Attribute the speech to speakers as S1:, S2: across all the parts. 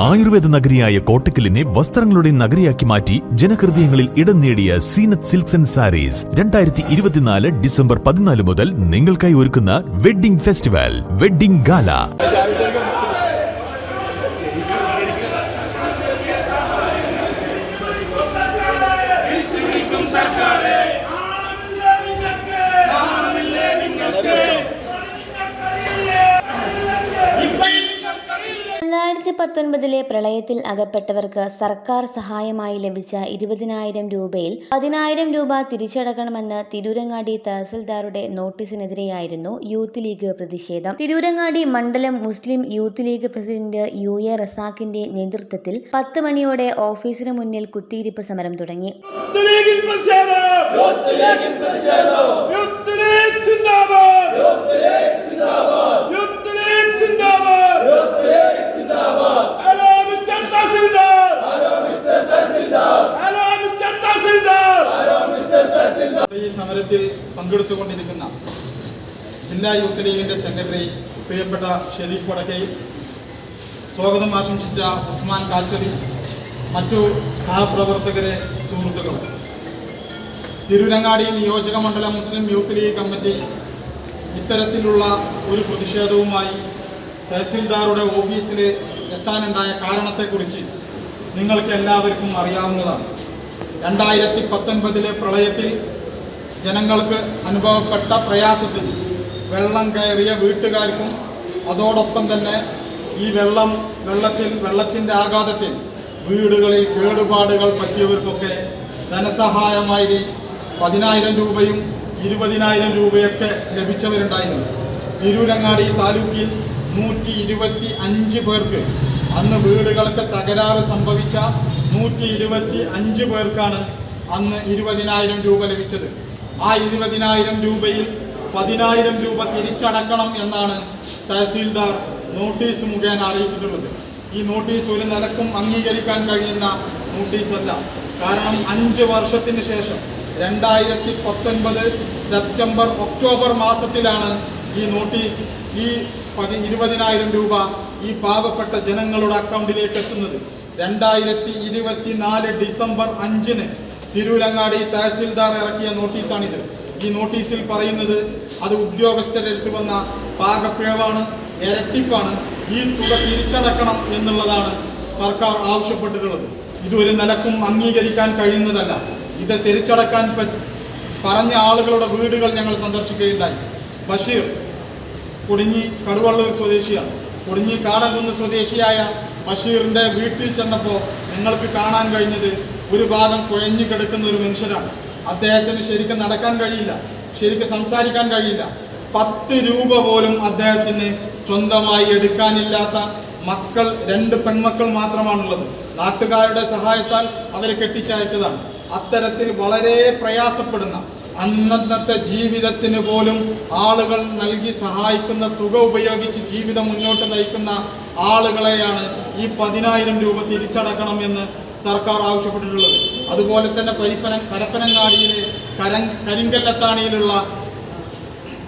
S1: ആയുർവേദ നഗരിയായ കോട്ടക്കലിനെ വസ്ത്രങ്ങളുടെ നഗരിയാക്കി മാറ്റി ജനഹൃദയങ്ങളിൽ ഇടം നേടിയ സീനത്ത് സിൽക്സ് ആൻഡ് സാരീസ്. രണ്ടായിരത്തി ഇരുപത്തിനാല് ഡിസംബർ പതിനാല് മുതൽ നിങ്ങൾക്കായി ഒരുക്കുന്ന വെഡ്ഡിംഗ് ഫെസ്റ്റിവൽ വെഡ്ഡിംഗ് ഗാല.
S2: പ്രളയത്തിൽ അകപ്പെട്ടവർക്ക് സർക്കാർ സഹായമായി ലഭിച്ച ഇരുപതിനായിരം രൂപയിൽ പതിനായിരം രൂപ തിരിച്ചടക്കണമെന്ന് തിരൂരങ്ങാടി തഹസിൽദാറുടെ നോട്ടീസിനെതിരെയായിരുന്നു യൂത്ത് ലീഗ് പ്രതിഷേധം. തിരൂരങ്ങാടി മണ്ഡലം Muslim youth league president U A റസാഖിന്റെ നേതൃത്വത്തിൽ പത്ത് മണിയോടെ ഓഫീസിന് മുന്നിൽ കുത്തിയിരിപ്പ് സമരം തുടങ്ങി
S3: യൂത്ത് ലീഗിൻ പ്രതിഷേധം യൂത്ത് ലീഗ് സിന്ദാബാദ് യൂത്ത് ലീഗ് സിന്ദാബാദ് hello mister tahsildar hello mister tahsildar
S4: ഈ സമരത്തിൽ പങ്കെടുത്തുകൊണ്ടിരിക്കുന്ന ജില്ലാ യൂത്ത് ലീഗിന്റെ സെക്രട്ടറി പ്രിയപ്പെട്ട ഷെരീഫ് വടക്കയിൽ സ്വാഗതം ആശംസിച്ച ഉസ്മാൻ കാച്ചറി മറ്റു സഹപ്രവർത്തകരെ സുഹൃത്തുക്കൾ. തിരുരങ്ങാടി നിയോജക മണ്ഡലം മുസ്ലിം യൂത്ത് ലീഗ് കമ്മിറ്റി ഇത്തരത്തിലുള്ള ഒരു പ്രതിഷേധവുമായി തഹസിൽദാറുടെ ഓഫീസിൽ എത്താനുണ്ടായ കാരണത്തെക്കുറിച്ച് നിങ്ങൾക്ക് എല്ലാവർക്കും അറിയാവുന്നതാണ്. രണ്ടായിരത്തി പത്തൊൻപതിലെ പ്രളയത്തിൽ ജനങ്ങൾക്ക് അനുഭവപ്പെട്ട പ്രയാസത്തിൽ വെള്ളം കയറിയ വീട്ടുകാർക്കും അതോടൊപ്പം തന്നെ ഈ വെള്ളം വെള്ളത്തിൽ വെള്ളത്തിന്റെ ആഘാതത്തിൽ വീടുകളിൽ കേടുപാടുകൾ പറ്റിയവർക്കൊക്കെ ധനസഹായമായി പതിനായിരം രൂപയും ഇരുപതിനായിരം രൂപയൊക്കെ ലഭിച്ചവരുണ്ടായിരുന്നു. തിരൂരങ്ങാടി താലൂക്കിൽ നൂറ്റി ഇരുപത്തി അഞ്ച് പേർക്ക് അന്ന് വീടുകൾക്ക് തകരാറ് സംഭവിച്ച നൂറ്റി ഇരുപത്തി അഞ്ച് പേർക്കാണ് അന്ന് ഇരുപതിനായിരം രൂപ ലഭിച്ചത്. ആ ഇരുപതിനായിരം രൂപയിൽ പതിനായിരം രൂപ തിരിച്ചടക്കണം എന്നാണ് തഹസീൽദാർ നോട്ടീസ് മുഖേന അറിയിച്ചിട്ടുള്ളത്. ഈ നോട്ടീസ് ഒരു നിലക്കും അംഗീകരിക്കാൻ കഴിയുന്ന നോട്ടീസല്ല. കാരണം അഞ്ച് വർഷത്തിന് ശേഷം രണ്ടായിരത്തി പത്തൊൻപത് സെപ്റ്റംബർ ഒക്ടോബർ മാസത്തിലാണ് ഈ നോട്ടീസ് ഈ പതി ഇരുപതിനായിരം രൂപ ഈ പാവപ്പെട്ട ജനങ്ങളുടെ അക്കൗണ്ടിലേക്ക് എത്തുന്നത്. രണ്ടായിരത്തി ഇരുപത്തിനാല് ഡിസംബർ അഞ്ചിന് തിരൂരങ്ങാടി തഹസിൽദാർ ഇറക്കിയ നോട്ടീസാണിത്. ഈ നോട്ടീസിൽ പറയുന്നത് അത് ഉദ്യോഗസ്ഥരെടുത്തു വന്ന പാകപ്പിഴവാണ് ഇരട്ടിപ്പാണ്. ഈ തുക തിരിച്ചടക്കണം എന്നുള്ളതാണ് സർക്കാർ ആവശ്യപ്പെട്ടിട്ടുള്ളത്. ഇതൊരു നിലക്കും അംഗീകരിക്കാൻ കഴിയുന്നതല്ല. ഇത് തിരിച്ചടക്കാൻ പറഞ്ഞ ആളുകളുടെ വീടുകൾ ഞങ്ങൾ സന്ദർശിക്കുകയുണ്ടായി. ബഷീർ കുടുങ്ങി കടുവള്ളൂർ സ്വദേശിയാണ്. കുടുങ്ങി കാടകുന്ന് സ്വദേശിയായ ബഷീറിന്റെ വീട്ടിൽ ചെന്നപ്പോൾ ഞങ്ങൾക്ക് കാണാൻ കഴിഞ്ഞത് ഒരു ഭാഗം കുഴഞ്ഞു കിടക്കുന്ന ഒരു മനുഷ്യനാണ്. അദ്ദേഹത്തിന് ശരിക്കും നടക്കാൻ കഴിയില്ല ശരിക്കും സംസാരിക്കാൻ കഴിയില്ല. പത്ത് രൂപ പോലും അദ്ദേഹത്തിന് സ്വന്തമായി എടുക്കാനില്ലാത്ത മക്കൾ രണ്ട് പെൺമക്കൾ മാത്രമാണുള്ളത്. നാട്ടുകാരുടെ സഹായത്താൽ അവരെ കെട്ടിച്ചയച്ചതാണ്. അത്തരത്തിൽ വളരെ പ്രയാസപ്പെടുന്ന അന്നത്തെ ജീവിതത്തിന് പോലും ആളുകൾ നൽകി സഹായിക്കുന്ന തുക ഉപയോഗിച്ച് ജീവിതം മുന്നോട്ട് നയിക്കുന്ന ആളുകളെയാണ് ഈ പതിനായിരം രൂപ തിരിച്ചടക്കണം എന്ന് സർക്കാർ ആവശ്യപ്പെട്ടിട്ടുള്ളത്. അതുപോലെ തന്നെ പരിപ്പന കരപ്പനങ്ങാടിയിലെ കര കരിങ്കല്ലത്താണിയിലുള്ള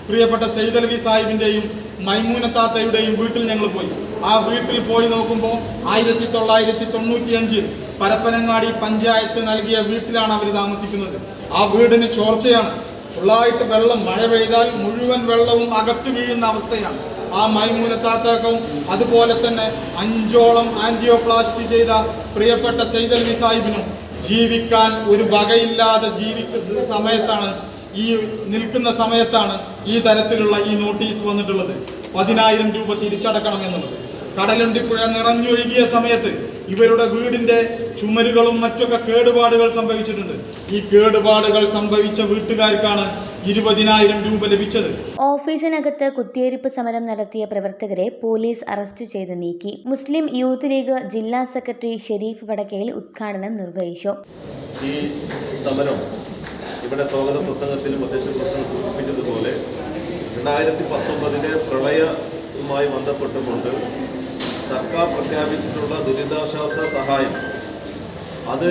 S4: പ്രിയപ്പെട്ട സെയ്തലവി സാഹിബിന്റെയും മൈമൂനത്താത്തയുടെയും വീട്ടിൽ ഞങ്ങൾ പോയി. ആ വീട്ടിൽ പോയി നോക്കുമ്പോൾ ആയിരത്തി തൊള്ളായിരത്തി തൊണ്ണൂറ്റി അഞ്ചിൽ പരപ്പനങ്ങാടി പഞ്ചായത്ത് നൽകിയ വീട്ടിലാണ് അവർ താമസിക്കുന്നത്. ആ വീടിന് ചോർച്ചയാണ്. ഫുള്ളായിട്ട് വെള്ളം മഴ പെയ്താൽ മുഴുവൻ വെള്ളവും അകത്ത് വീഴുന്ന അവസ്ഥയാണ്. ആ മൈമൂനത്താത്തക്കും അതുപോലെ തന്നെ അഞ്ചോളം ആന്റിയോപ്ലാസ്റ്റി ചെയ്ത പ്രിയപ്പെട്ട സെയ്തൽവി സാഹിബിനും ജീവിക്കാൻ ഒരു വകയില്ലാതെ ജീവിക്കുന്ന സമയത്താണ് ഈ നിൽക്കുന്ന സമയത്താണ് ഈ തരത്തിലുള്ള ഈ നോട്ടീസ് വന്നിട്ടുള്ളത്. പതിനായിരം രൂപ തിരിച്ചടക്കണം എന്നുള്ളത്. കടലുണ്ടിപ്പുഴ നിറഞ്ഞൊഴുകിയ സമയത്ത് ഇവരുടെ വീടിന്റെ ചുമരുകളും മറ്റൊക്കെ കേടുപാടുകൾ സംഭവിച്ചിട്ടുണ്ട്. ഈ കേടുപാടുകൾ സംഭവിച്ച വീട്ടുകാർക്കാണ് ഇരുപതിനായിരം രൂപ ലഭിച്ചത്.
S2: ഓഫീസിനകത്ത് കുത്തിയിരിപ്പ് സമരം നടത്തിയ പ്രവർത്തകരെ പോലീസ് അറസ്റ്റ് ചെയ്ത് നീക്കി. മുസ്ലിം യൂത്ത് ലീഗ് ജില്ലാ സെക്രട്ടറി ഷെരീഫ് വടക്കയിൽ ഉദ്ഘാടനം നിർവഹിച്ചു.
S5: ഈ സമരം ഇവിടെ സ്വാഗത പ്രസംഗത്തിലും അധ്യക്ഷ പ്രസംഗം സൂചിപ്പിച്ചതുപോലെ രണ്ടായിരത്തി പത്തൊമ്പതിലെ പ്രളയവുമായി ബന്ധപ്പെട്ടുകൊണ്ട് സർക്കാർ പ്രഖ്യാപിച്ചിട്ടുള്ള ദുരിതാശ്വാസ സഹായം അത്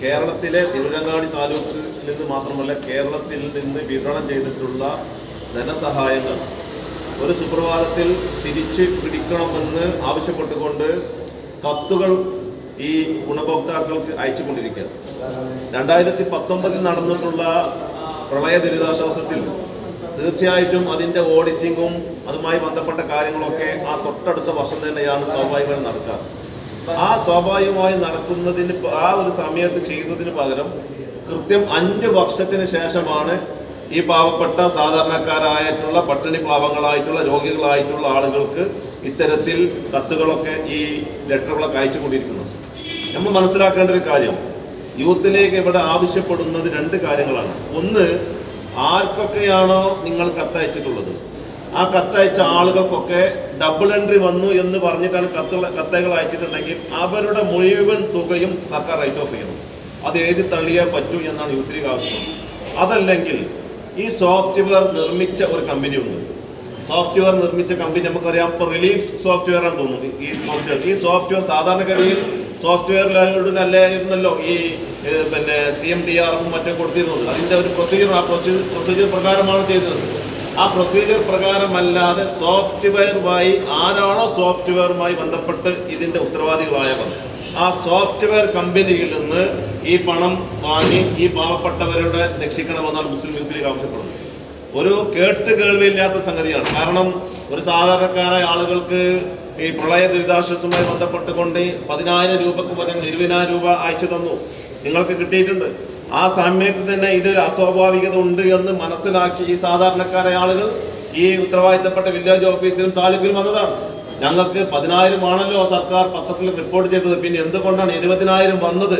S5: കേരളത്തിലെ തിരുവനങ്ങാടി താലൂക്കിൽ നിന്ന് മാത്രമല്ല കേരളത്തിൽ നിന്ന് വിതരണം ചെയ്തിട്ടുള്ള ധനസഹായങ്ങൾ ഒരു സുപ്രഭാതത്തിൽ തിരിച്ച് പിടിക്കണമെന്ന് ആവശ്യപ്പെട്ടുകൊണ്ട് കത്തുകൾ ഈ ഗുണഭോക്താക്കൾക്ക് അയച്ചുകൊണ്ടിരിക്കുക രണ്ടായിരത്തി പത്തൊമ്പതിൽ നടന്നിട്ടുള്ള പ്രളയ ദുരിതാശ്വാസത്തിൽ തീർച്ചയായിട്ടും അതിന്റെ ഓഡിറ്റിങ്ങും അതുമായി ബന്ധപ്പെട്ട കാര്യങ്ങളൊക്കെ ആ തൊട്ടടുത്ത വർഷം തന്നെയാണ് സ്വാഭാവികമായി നടക്കുക ആ സ്വാഭാവികമായി നടക്കുന്നതിന് ആ ഒരു സമയത്ത് ചെയ്യുന്നതിന് പകരം കൃത്യം അഞ്ച് വർഷത്തിന് ശേഷമാണ് ഈ പാവപ്പെട്ട സാധാരണക്കാരായിട്ടുള്ള പട്ടിണി പാവങ്ങളായിട്ടുള്ള രോഗികളായിട്ടുള്ള ആളുകൾക്ക് ഇത്തരത്തിൽ കത്തുകളൊക്കെ ഈ ലെറ്ററുകളൊക്കെ അയച്ചു കൊണ്ടിരിക്കുന്നത്. നമ്മൾ മനസ്സിലാക്കേണ്ട ഒരു കാര്യം യൂത്തിലേക്ക് ഇവിടെ ആവശ്യപ്പെടുന്നത് രണ്ട് കാര്യങ്ങളാണ്. ഒന്ന് ആർക്കൊക്കെയാണോ നിങ്ങൾ കത്തയച്ചിട്ടുള്ളത്? ആ കത്തയച്ച ആളുകൾക്കൊക്കെ ഡബിൾ എൻട്രി വന്നു എന്ന് പറഞ്ഞിട്ടാണ് കത്തുകൾ കത്തകൾ അയച്ചിട്ടുണ്ടെങ്കിൽ അവരുടെ മുഴുവൻ തുകയും സർക്കാർ റൈറ്റ് ഓഫ് ചെയ്യണം അത് എഴുതി തള്ളിയേ പറ്റൂ എന്നാണ് യുദ്ധി ആവശ്യം അതല്ലെങ്കിൽ ഈ സോഫ്റ്റ്വെയർ നിർമ്മിച്ച ഒരു കമ്പനി ഉണ്ട്. സോഫ്റ്റ്വെയർ നിർമ്മിച്ച കമ്പനി നമുക്കറിയാം. ഇപ്പോൾ റിലീഫ് സോഫ്റ്റ്വെയർ ആണെന്ന് തോന്നുന്നു. ഈ സോഫ്റ്റ്വെയർ ഈ സോഫ്റ്റ്വെയർ സാധാരണഗതിയിൽ അല്ലായിരുന്നല്ലോ ഈ പിന്നെ സി എം ഡി ആറും മറ്റും കൊടുത്തിരുന്നത്. അതിന്റെ ഒരു പ്രൊസീജിയർ ആ പ്രൊസീജിയർ പ്രകാരമാണ് ചെയ്തത്. ആ പ്രൊസീജിയർ പ്രകാരമല്ലാതെ സോഫ്റ്റ്വെയറുമായി ആരാണോ സോഫ്റ്റ്വെയറുമായി ബന്ധപ്പെട്ട് ഇതിന്റെ ഉത്തരവാദികളായവർ. ആ സോഫ്റ്റ്വെയർ കമ്പനിയിൽ നിന്ന് ഈ പണം വാങ്ങി ഈ പാവപ്പെട്ടവരുടെ രക്ഷിക്കണമെന്നാണ് മുസ്ലിം യൂത്ത് ലീഗ് ആവശ്യപ്പെടുന്നത്. ഒരു കേട്ട് കേൾവിയില്ലാത്ത സംഗതിയാണ്. കാരണം ഒരു സാധാരണക്കാരായ ആളുകൾക്ക് ഈ പ്രളയ ദുരിതാശ്വാസവുമായി ബന്ധപ്പെട്ടുകൊണ്ട് പതിനായിരം രൂപക്ക് പകരം ഇരുപതിനായിരം രൂപ അയച്ചു തന്നു. നിങ്ങൾക്ക് കിട്ടിയിട്ടുണ്ട്. ആ സമയത്ത് തന്നെ ഇതൊരു അസ്വാഭാവികത ഉണ്ട് എന്ന് മനസ്സിലാക്കി ഈ സാധാരണക്കാരായ ആളുകൾ ഈ ഉത്തരവാദിത്തപ്പെട്ട വില്ലേജ് ഓഫീസിലും താലൂക്കിലും വന്നതാണ്. ഞങ്ങൾക്ക് പതിനായിരം ആണല്ലോ സർക്കാർ പത്രത്തിൽ റിപ്പോർട്ട് ചെയ്തത്. പിന്നെ എന്തുകൊണ്ടാണ് ഇരുപതിനായിരം വന്നത്?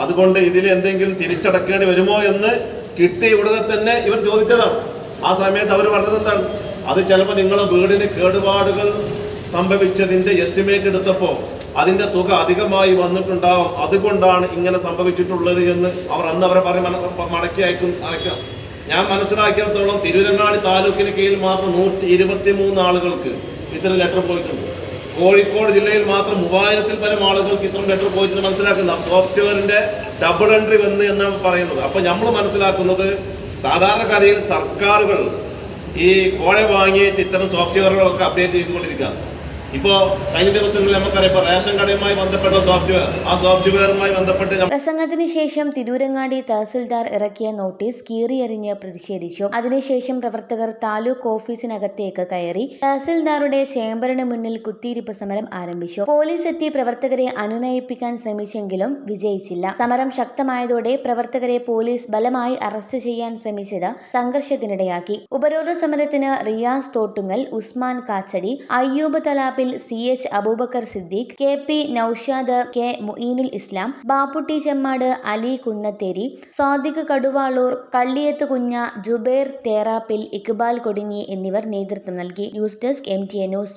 S5: അതുകൊണ്ട് ഇതിൽ എന്തെങ്കിലും തിരിച്ചടക്കേണ്ടി വരുമോ എന്ന് കിട്ടിയ ഉടനെ തന്നെ ഇവർ ചോദിച്ചതാണ്. ആ സമയത്ത് അവർ പറഞ്ഞത് എന്താണ്? അത് ചിലപ്പോൾ നിങ്ങളുടെ വീടിന് കേടുപാടുകൾ സംഭവിച്ചതിന്റെ എസ്റ്റിമേറ്റ് എടുത്തപ്പോൾ അതിന്റെ തുക അധികമായി വന്നിട്ടുണ്ടാവും. അതുകൊണ്ടാണ് ഇങ്ങനെ സംഭവിച്ചിട്ടുള്ളത് എന്ന് അവർ അന്ന് അവരെ പറഞ്ഞ് മടക്കി അയക്കും അയക്കാം. ഞാൻ മനസ്സിലാക്കിയിടത്തോളം തിരുവരങ്ങാടി താലൂക്കിന് കീഴിൽ മാത്രം നൂറ്റി ഇരുപത്തി മൂന്ന് ആളുകൾക്ക് ഇത്തരം ലെറ്റർ പോയിട്ടുണ്ട്. കോഴിക്കോട് ജില്ലയിൽ മാത്രം മൂവായിരത്തിൽ പരം ആളുകൾക്ക് ഇത്തരം ലെറ്റർ പോയിട്ട് മനസ്സിലാക്കുന്ന സോഫ്റ്റ്വെയറിന്റെ ഡബിൾ എൻട്രി വന്ന് എന്നാണ് പറയുന്നത്. അപ്പൊ നമ്മൾ മനസ്സിലാക്കുന്നത് സാധാരണഗതിയിൽ സർക്കാരുകൾ ഈ കോഴ വാങ്ങിയിട്ട് ഇത്തരം സോഫ്റ്റ്വെയറുകളൊക്കെ അപ്ഡേറ്റ് ചെയ്തുകൊണ്ടിരിക്കുക ഇപ്പോൾ കഴിഞ്ഞ ദിവസങ്ങളിൽ നമുക്കറിയാം റേഷൻ കടയുമായി ബന്ധപ്പെട്ട സോഫ്റ്റ്വെയർ ആ സോഫ്റ്റ്വെയറുമായി ബന്ധപ്പെട്ട്
S2: പ്രസംഗത്തിന് ശേഷം തിരൂരങ്ങാടി തഹസിൽദാർ ഇറക്കിയ നോട്ടീസ് കീറിയെറിഞ്ഞ് പ്രതിഷേധിച്ചു. അതിനുശേഷം പ്രവർത്തകർ താലൂക്ക് ഓഫീസിനകത്തേക്ക് കയറി തഹസിൽദാറുടെ ചേംബറിന് മുന്നിൽ കുത്തിയിരിപ്പ് സമരം ആരംഭിച്ചു. പോലീസ് എത്തി പ്രവർത്തകരെ അനുനയിപ്പിക്കാൻ ശ്രമിച്ചെങ്കിലും വിജയിച്ചില്ല. സമരം ശക്തമായതോടെ പ്രവർത്തകരെ പോലീസ് ബലമായി അറസ്റ്റ് ചെയ്യാൻ ശ്രമിച്ചത് സംഘർഷത്തിനിടയാക്കി. ഉപരോധ സമരത്തിന് Riyas Thottungal Usman Kachadi Ayyub Thalappil C H Aboobacker Siddique K P Noushad K Muinul Islam Bapputty Chemmad Ali Kunnatheri Sadiq Kaduvalur Kalliyath Kunja Jubair Therappil Iqbal Kodinhi എന്നിവർ നേതൃത്വം നൽകി. News desk M T A news.